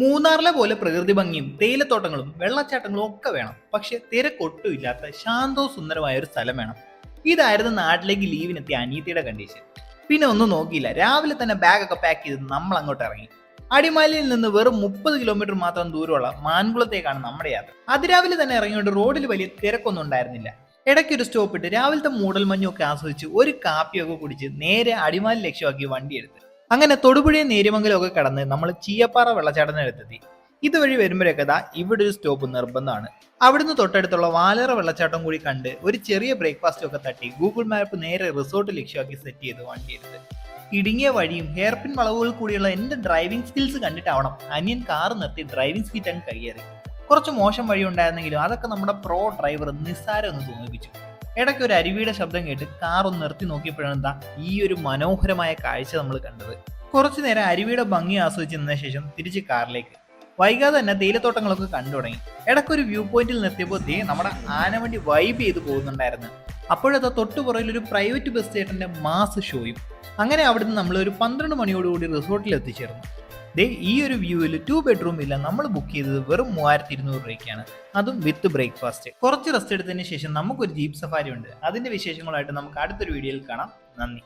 മൂന്നാറിലെ പോലെ പ്രകൃതി ഭംഗിയും തേയിലത്തോട്ടങ്ങളും വെള്ളച്ചാട്ടങ്ങളും ഒക്കെ വേണം. പക്ഷെ തിരക്കൊട്ടുമില്ലാത്ത ശാന്തവും സുന്ദരമായ ഒരു സ്ഥലം വേണം. ഇതായിരുന്നു നാട്ടിലേക്ക് ലീവിനെത്തിയ അനീതിയുടെ കണ്ടീഷൻ പിന്നെ ഒന്നും നോക്കിയില്ല. രാവിലെ തന്നെ ബാഗൊക്കെ പാക്ക് ചെയ്ത് നമ്മൾ അങ്ങോട്ട് ഇറങ്ങി. അടിമാലിയിൽ നിന്ന് വെറും മുപ്പത് കിലോമീറ്റർ മാത്രം ദൂരമുള്ള മാൻകുളത്തേക്കാണ് നമ്മുടെ യാത്ര. അതിരാവിലെ തന്നെ ഇറങ്ങിയോണ്ട് റോഡിൽ വലിയ തിരക്കൊന്നും ഉണ്ടായിരുന്നില്ല. ഇടയ്ക്ക് ഒരു സ്റ്റോപ്പ് ഇട്ട് രാവിലത്തെ മൂടൽ മഞ്ഞൊക്കെ ആസ്വദിച്ച് ഒരു കാപ്പിയൊക്കെ കുടിച്ച് നേരെ അടിമാലി ലക്ഷ്യമാക്കി വണ്ടി എടുത്ത്. അങ്ങനെ തൊടുപുഴയും ഒക്കെ കടന്ന് നമ്മൾ ചീയപ്പാറ വെള്ളച്ചാട്ടത്തിനടുത്തെത്തി ഇതുവഴി വരുമ്പോഴൊക്കെ ഇവിടെ ഒരു സ്റ്റോപ്പ് നിർബന്ധമാണ്. അവിടുന്ന് തൊട്ടടുത്തുള്ള വാലേറ വെള്ളച്ചാട്ടം കൂടി കണ്ട് ഒരു ചെറിയ ബ്രേക്ക്ഫാസ്റ്റ് ഒക്കെ തട്ടി ഗൂഗിൾ മാപ്പ് നേരെ റിസോർട്ട് ലക്ഷ്യമാക്കി സെറ്റ് ചെയ്ത് വണ്ടി ഇടുങ്ങിയ വഴിയും ഹെയർപിൻ വളവുകൾ കൂടിയുള്ള എന്റെ ഡ്രൈവിംഗ് സ്കിൽസ് കണ്ടിട്ടാവണം. അനിയൻ കാർ നിർത്തി ഡ്രൈവിംഗ് സീറ്റ് അങ്ങ് കയ്യേറി. കുറച്ച് മോശം വഴി ഉണ്ടായിരുന്നെങ്കിലും അതൊക്കെ നമ്മുടെ പ്രോ ഡ്രൈവർ നിസ്സാരം ഒന്ന് തോന്നിപ്പിച്ചു ഇടയ്ക്ക് ഒരു അരുവിയുടെ ശബ്ദം കേട്ട് കാർ ഒന്ന് നിർത്തി നോക്കിയപ്പോഴാണ് എന്താ ഈ ഒരു മനോഹരമായ കാഴ്ച നമ്മൾ കണ്ടത്. കുറച്ചു നേരം അരുവിയുടെ ഭംഗി ആസ്വദിച്ച് നിന്ന ശേഷം തിരിച്ച് കാറിലേക്ക് വൈകാതെ തന്നെ തേയിലത്തോട്ടങ്ങളൊക്കെ കണ്ടു തുടങ്ങി. ഇടയ്ക്കൊരു വ്യൂ പോയിന്റിൽ നിർത്തിയപ്പോൾ ദേ നമ്മുടെ ആനവണ്ടി വൈബ് ചെയ്ത് പോകുന്നുണ്ടായിരുന്നു. അപ്പോഴത്തെ തൊട്ടുപുറയിൽ ഒരു പ്രൈവറ്റ് ബസ് തിയേറ്ററിന്റെ മാസ് ഷോയും അങ്ങനെ അവിടുന്ന് നമ്മൾ ഒരു പന്ത്രണ്ട് മണിയോടുകൂടി റിസോർട്ടിൽ എത്തിച്ചേർന്നു. ദേ ഈ ഒരു വ്യൂവിൽ ടു ബെഡ്റൂം ഇല്ല. നമ്മൾ ബുക്ക് ചെയ്തത് വെറും മൂവായിരത്തി ഇരുന്നൂറ് രൂപയ്ക്കാണ്. അതും വിത്ത് ബ്രേക്ക്ഫാസ്റ്റ് കുറച്ച് റെസ്റ്റ് എടുത്തതിന് ശേഷം നമുക്കൊരു ജീപ്പ് സഫാരി ഉണ്ട്. അതിന്റെ വിശേഷങ്ങളായിട്ട് നമുക്ക് അടുത്തൊരു വീഡിയോയിൽ കാണാം. നന്ദി.